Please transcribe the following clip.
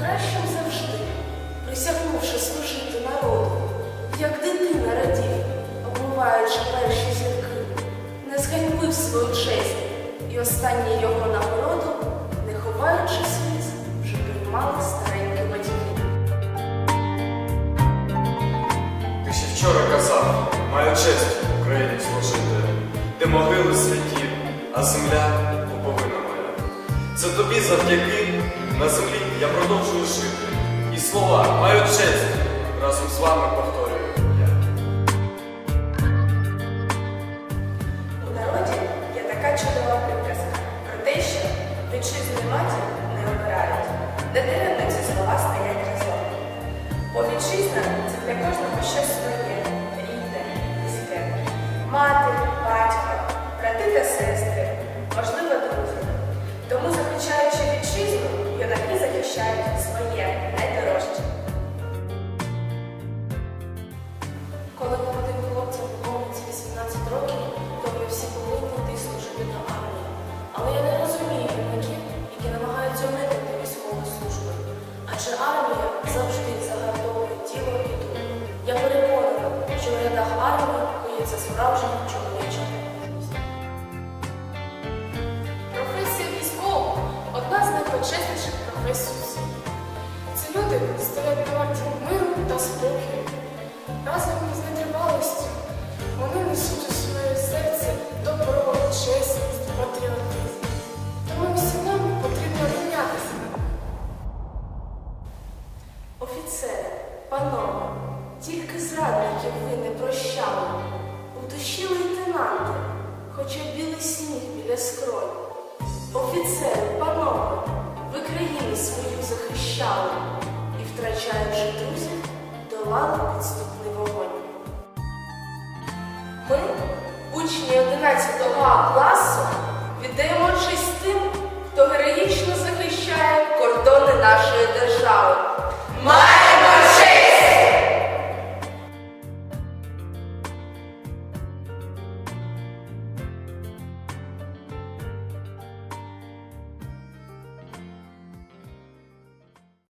кращим завжди, присягнувши служити народу, як дитина радів, обмиваючи перші зірки, не зганьбив свою честь і останню його нагороду, не ховаючи сліз, вже приймали старенькі батьки. Ти ще вчора казав, маю честь Україні служити, де могили святі, а земля повинна моя. Це тобі завдяки на землі я продовжую жити. І слова маю честь разом з вами повторюю я. У народі є така чудова приказка про те, що вітчизну матір не обирають, де деревно ці слова стоять разом. Бо вітчизна це для кожного щось своє, рідне, близьке. Мати, рядах армії коїться справжня чоловіча мужність. Професія військового одна з найпочесніших професій у світі. Це люди стоять на варті миру та спокою. Разом з нетривалістю вони несуть у своє серце добро, чесність, патріотизм. Тому всім нам потрібно рівнятися. Офіцери, панове, тільки зрадників ви не прощали. У душі лейтенанти, хоча білий сніг біля скронь. Офіцери, панове, ви країну свою захищали і, втрачаючи друзів, долали підступний вогонь. Ми, учні 11 А класу, віддаємо честь тим, хто героїчно захищає кордони нашої держави.